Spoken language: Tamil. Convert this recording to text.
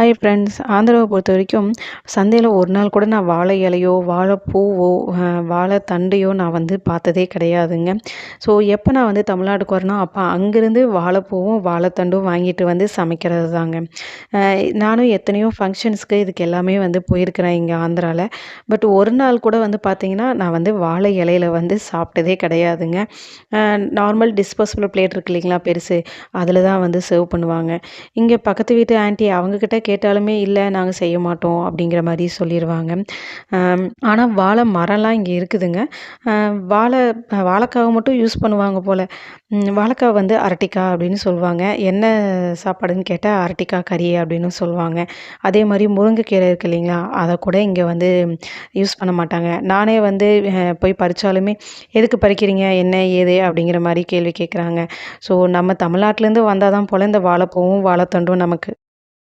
ஹாய் ஃப்ரெண்ட்ஸ் ஆந்திராவை பொறுத்த வரைக்கும் சந்தையில் ஒரு நாள் கூட நான் வாழை இலையோ வாழைப்பூவோ வாழை தண்டையோ நான் வந்து பார்த்ததே கிடையாதுங்க. ஸோ எப்போ நான் வந்து தமிழ்நாட்டுக்கு வரேனோ அப்போ அங்கேருந்து வாழைப்பூவும் வாழைத்தண்டும் வாங்கிட்டு வந்து சமைக்கிறது தாங்க நானும் எத்தனையோ ஃபங்க்ஷன்ஸ்க்கு இதுக்கு எல்லாமே வந்து போயிருக்கிறேன் இங்கே ஆந்திராவில் பட் ஒரு நாள் கூட வந்து பார்த்திங்கன்னா நான் வந்து வாழை இலையில வந்து சாப்பிட்டதே கிடையாதுங்க. நார்மல் டிஸ்போசபிள் பிளேட் இருக்கு இல்லைங்களா பெருசு அதில் தான் வந்து சர்வ் பண்ணுவாங்க. இங்கே பக்கத்து வீட்டு ஆண்டி அவங்கக்கிட்ட கேட்டாலுமே இல்லை நாங்கள் செய்ய மாட்டோம் அப்படிங்கிற மாதிரி சொல்லிடுவாங்க ஆனால் வாழை மரம்லாம் இங்கே இருக்குதுங்க. வாழை வாழைக்காவை மட்டும் யூஸ் பண்ணுவாங்க போல். வாழைக்காய் வந்து அரட்டிக்காய் அப்படின்னு சொல்லுவாங்க. என்ன சாப்பாடுன்னு கேட்டால் அரட்டிக்காய் கறி அப்படின்னு சொல்லுவாங்க. அதே மாதிரி முருங்கைக்கீரை இருக்கு இல்லைங்களா அதை கூட இங்கே வந்து யூஸ் பண்ண மாட்டாங்க. நானே வந்து போய் பறித்தாலுமே எதுக்கு பறிக்கிறீங்க என்ன ஏது அப்படிங்கிற மாதிரி கேள்வி கேட்குறாங்க ஸோ நம்ம தமிழ்நாட்டிலேருந்து வந்தால் தான் போல் இந்த வாழைப்பூவும் வாழைத்தண்டும் நமக்கு.